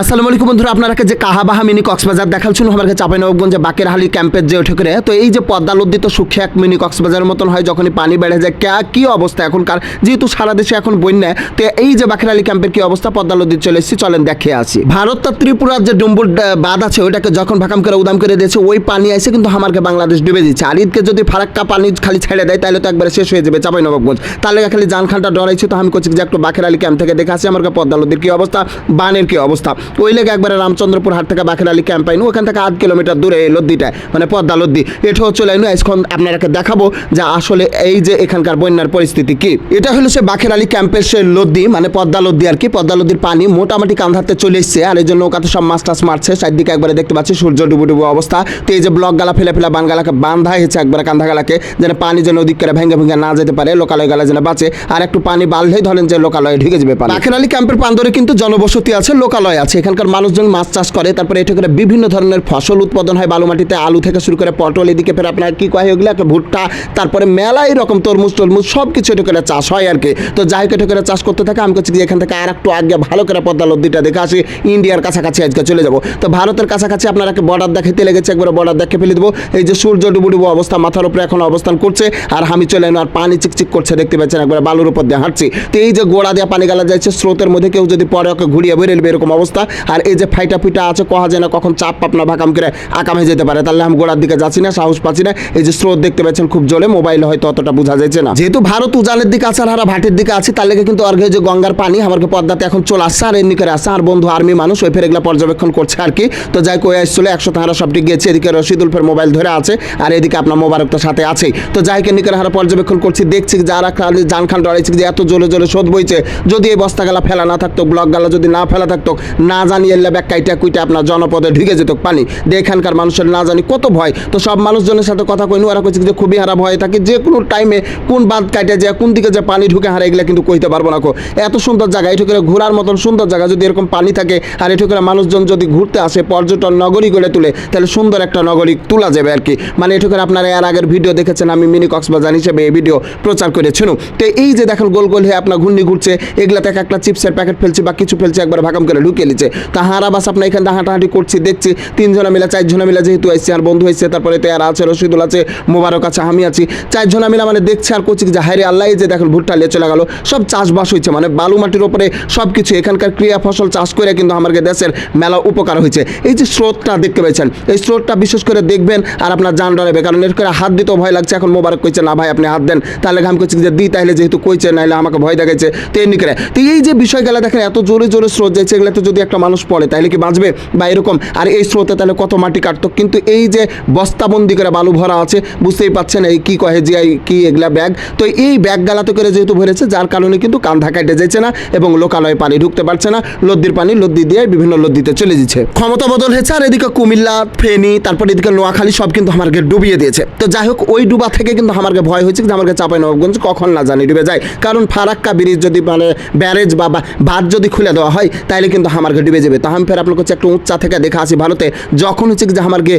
আসসালামু আলাইকুম বন্ধুরা, আপনারা যে কাহাবাহা মিনি কক্সবাজার দেখাচ্ছিল আমার কাছে চাপাইনবাবগঞ্জে বাকের হালি ক্যাম্পের যে ওঠে করে, তো এই যে পদ্মা তো সুখে এক মিনি কক্সবাজারের মতন হয়, যখনই পানি বেড়ে যায়, কে, কি অবস্থা এখনকার? যেহেতু সারা দেশে এখন বন্যা, তো এই যে বাকের হালি ক্যাম্পের কি অবস্থা? পদ্মা লদ্দির চলে এসেছি, চলেন দেখে আসি। ভারত তার ত্রিপুরার যে ডুম্বুর বাঁধ আছে, ওইটাকে যখন ভাকাম করে, উদাম করে দিয়েছে, ওই পানি এসে কিন্তু আমাকে বাংলাদেশ ডুবে দিচ্ছে আর ঈদকে যদি ফারাক্কা পানি খালি ছেড়ে দেয় তাহলে তো একবারে শেষ হয়ে যাবে চাপাইনবাবগঞ্জ তাহলে খালি জান খানটা ডরাইছে, তো আমি করছি যে একটু বাকের আলী ক্যাম্প থেকে দেখে আসি, আমার পদ্মা নদীর কি অবস্থা, বানের কি অবস্থা। ওই লেগে একবারে রামচন্দ্রপুর হাট থেকে বাকের আলী ক্যাম্প আইনু ওখান থেকে আধ কিলোমিটার দূরে এই লদ্দিটা মানে পদ্মা লদ্দি। এটাও চলে আইনু এখন আপনারাকে দেখাবো যে আসলে এই যে এখানকার বন্যার পরিস্থিতি কি। এটা হলো সে বাকের আলী ক্যাম্পের সে লদ্দি মানে পদ্মা লদ্দি আর কি। পদ্মা লদ্দির পানি মোটামুটি কান্ধাতে চলে এসছে, আর এই জন্য নৌকাতে সব মাছ টাছ মারছে। চারদিকে একবারে দেখতে পাচ্ছি সূর্য ডুবু ডুবু অবস্থা। তো এই যে ব্লক গালা ফেলে ফেলে বান গালাকে বান্ধা হয়েছে একবারে কান্ধা গালাকে, যেন পানি যেন ওদিক করে ভেঙে ভেঙে না যেতে পারে, লোকালয় গালা যেন বাঁচে। আর একটু পানি বাড়লেই ধরেন যে লোকালয়ে ঢুকে যাবে পানি। বাকের আলী ক্যাম্পের পান্দরে কিন্তু জনবসতি আছে, লোকালয় আছে। এখানকার মানুষজন মাছ চাষ করে, তারপরে এটা করে বিভিন্ন ধরনের ফসল উৎপাদন হয় বালুমাটিতে, আলু থেকে শুরু করে পটল, এদিকে ফের আপনার কি কয় ওগুলো ভুট্টা, তারপরে মেলাই রকম তরমুজ, টরমুজ সব কিছু এটা করে চাষ হয় আর কি তো যাই হোক এটা করে চাষ করতে থাকে, আমি করছি যে এখান থেকে আর একটু আগে ভালো করে পদ্মা নদীটা দেখে আসি, ইন্ডিয়ার কাছাকাছি আজকে চলে যাব। তো ভারতের কাছাকাছি আপনারা বর্ডার দেখাইতে লেগেছে, একবার বর্ডার দেখে ফেলে দেবো। এই যে সূর্য ডুবু ডুবু অবস্থা, মাথার উপরে এখন অবস্থান করছে, আর আমি চলে আর পানি চিকচিক করছে, দেখতে পাচ্ছেন একবার বালুর উপর দিয়ে হাঁটছি। তো এই যে গোড়া দিয়ে পানি গালা যাচ্ছে, স্রোতের মধ্যে কেউ যদি পরে ওকে ঘুরিয়ে বেরোবে এরকম অবস্থা। আর এই যে ফাইটা ফুইটা আছে, কহা যায় না কখন চাপ পাপনা ভাকাম করে আকাম যেতে পারে। তাহলে আমি গোড়ার দিকে যাচ্ছি না, সাহস পাচ্ছি না। এই যে স্রোত দেখতে পাচ্ছেন খুব জলে মোবাইলে হয়তো অতটা বোঝা যাচ্ছে না। যেহেতু ভারত উজানের দিকে আছে আর হারা ভাটের দিকে আছে, তার লেগে কিন্তু অর্ঘে যে গঙ্গার পানি আমাকে পদ্মাতে এখন চলে আসছে, আর এমনি করে আসছে আর বন্ধু আর্মি মানুষ ওই ফের এগুলা পর্যবেক্ষণ করছে আর কি। তো যাই কই আসছিল, একশো তাহারা সবটি গেছে এদিকে রশিদুল ফের মোবাইল ধরে আছে, আর এদিকে আপনার মোবারক তো সাথে আছেই তো যাই কেন করে হারা পর্যবেক্ষণ করছি, দেখছি যারা খালি জান খান ডরাইছে যে এত জোরে জোরে শোধ বইছে। যদি এই বস্তা গালা ফেলা না থাকতো ব্লক গালা যদি না ফেলা থাকতো না জানি এল্লা ব্যাগ কাইটা আপনার জনপদে ঢুকে যেত পানি। এখানকার মানুষের না জানি কত ভয়। তো সব মানুষজনের সাথে কথা কইনু, ওরা কইছে যে খুবই হারা ভয়। থাকে যে কোনো টাইমে কোন বাঁধ কাটে যায়, কোন দিকে যে পানি ঢুকে হারা, এগুলা কিন্তু কইতে পারব না কো। এত সুন্দর জায়গা এটু করে ঘোরার মতন সুন্দর জায়গা যদি এরকম পানি থাকে, আর এটু করে মানুষজন যদি ঘুরতে আসে, পর্যটন নগরী গড়ে তুলে, তাহলে সুন্দর একটা নগরী তোলা যাবে আর কি। মানে এটু করে আপনারা এর আগের ভিডিও দেখেছেন, আমি মিনি কক্সবাজার হিসেবে এই ভিডিও প্রচার করেছিলাম তো এই যে দেখেন গোল গোল হয়ে আপনার ঘূর্ণি ঘুরছে এগুলা এক একটা চিপসের প্যাকেট ফেলছি বা কিছু ফেলছে, একবার ভাকাম করে ঢুকিয়ে নিচ্ছে তা হারা বাস আপনার এখানে হাঁটাহাঁটি করছি, দেখছি তিনজনা মিলে, চারজনা মিলা যেহেতু আসছে আর বন্ধু হয়েছে তারপরে তেয়ার আছে, রশিদুল আছে, মোবারক আছে, আমি আছি। চারজনা মিলা মানে দেখছে আর করছি যে হাইরে আল্লাহ যে দেখেন ভুট্টা লিয়ে চলে গেল। সব চাষবাস হয়েছে মানে বালু মাটির ওপরে সব কিছু, এখানকার ক্রিয়া ফসল চাষ করে কিন্তু আমাদের দেশের মেলা উপকার হয়েছে। এই যে স্রোতটা দেখতে পেয়েছেন, এই স্রোতটা বিশেষ করে দেখবেন আর আপনার জান ডরাবে, কারণ এর করে হাত দিতেও ভয় লাগছে। এখন মোবারক কইছে, না ভাই, আপনি হাত দেন। তাহলে আমি করছি যে দিই তাহলে যেহেতু কইছে নাহলে আমাকে ভয় দেখাচ্ছে তো এমনি করে। তো এই যে বিষয়গুলো দেখেন, এত জোরে জোরে স্রোত যাচ্ছে, এগুলোতে যদি একটা মানুষ পড়ে তাহলে কি বাঁচবে? বা এরকম। আর এই স্রোতে তাহলে কত মাটি কাটতো? কিন্তু এই যে বস্তাবন্দি করে বালু ভরা আছে, বুঝতেই পাচ্ছেন এই কি কহে যে কি এগুলা ব্যাগ? তো এই ব্যাগ গালাতে করে যেহেতু ভরেছে, যার কারণে কিন্তু কান্ধা কাটে যাচ্ছে না এবং লোকালয়ে পানি ঢুকতে পারছে না। লদ্দির পানি লদ্দি দিয়ে বিভিন্ন লদ্দিতে চলে যাচ্ছে ক্ষমতা বদল হয়েছে, আর এদিকে কুমিল্লা, ফেনী, তারপর এদিকে নোয়াখালী সব কিন্তু আমাকে ডুবিয়ে দিয়েছে। তো যাই হোক, ওই ডুবা থেকে কিন্তু আমাকে ভয় হয়েছে যে আমাকে চাপাই নবাবগঞ্জ কখন না জানি ডুবে যায়। কারণ ফারাক্কা ব্রিজ যদি মানে ব্যারেজ বা বা- বাঁধ যদি খুলে দেওয়া হয় তাহলে কিন্তু আমাকে ডুবে যাবে। তা আমি ফের আপনার কাছে একটু উচ্চা থেকে দেখা আসি ভারতে। যখন হচ্ছে যে আমাকে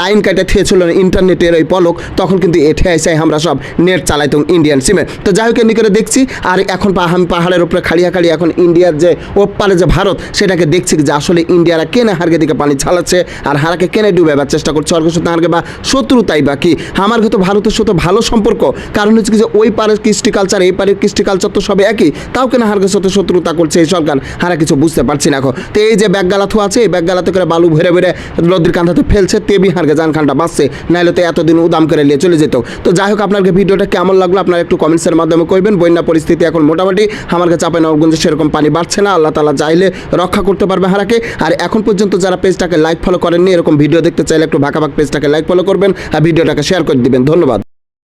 লাইন কাটে থেয়েছিল ইন্টারনেটের ওই পলক, তখন কিন্তু এঠে এসে আমরা সব নেট চালাইতাম ইন্ডিয়ান সিমে তো যাই হোক এমনি করে দেখছি, আর এখন আমি পাহাড়ের উপরে খাড়িয়া খাড়ি এখন ইন্ডিয়ার যে ওপারে যে ভারত, সেটাকে দেখছি যে আসলে ইন্ডিয়ারা কেনে হারকে দিকে পানি ছাড়াচ্ছে, আর হারাকে কেনে ডুবেবার চেষ্টা করছে। অর্ঘ সাথে হারকে বা শত্রুতাই বা কি? আমার তো ভারতের সাথে ভালো সম্পর্ক। কারণ হচ্ছে যে ওই পারের কৃষ্টি কালচার এই পারের কৃষ্টি কালচার তো সবে একই। তাও কেন হারকে সাথে শত্রুতা করছে এই সরকার? হারা কিছু বুঝতে পারছি না এখন। তো এই যে ব্যাগ গালাথু আছে, এই ব্যাগগালাতে করে বালু ভরে ভরে নদীর কান্ধাতে ফেলছে তেবি হারকে জান খানটা বাঁচছে নাহলে তো এতদিন উদাম করে নিয়ে চলে যেত। তো যাই হোক আপনাকে ভিডিওটা কেমন লাগল আপনারা একটু কমেন্টসের মাধ্যমে কইবেন। বন্যা পরিস্থিতি এখন মোটামুটি আমার কাছে চাপাই নবগঞ্জে সেরকম পানি বাড়ছে না, আল্লাহ তালা চাইলে রক্ষা করতে পারবে হারাকে। আর এখন পর্যন্ত যারা পেজটাকে লাইক ফলো করেননি, এরকম ভিডিও দেখতে চাইলে একটু ভাগ পেজটাকে লাইক ফলো করবেন আর ভিডিওটাকে শেয়ার করে দিবেন। ধন্যবাদ।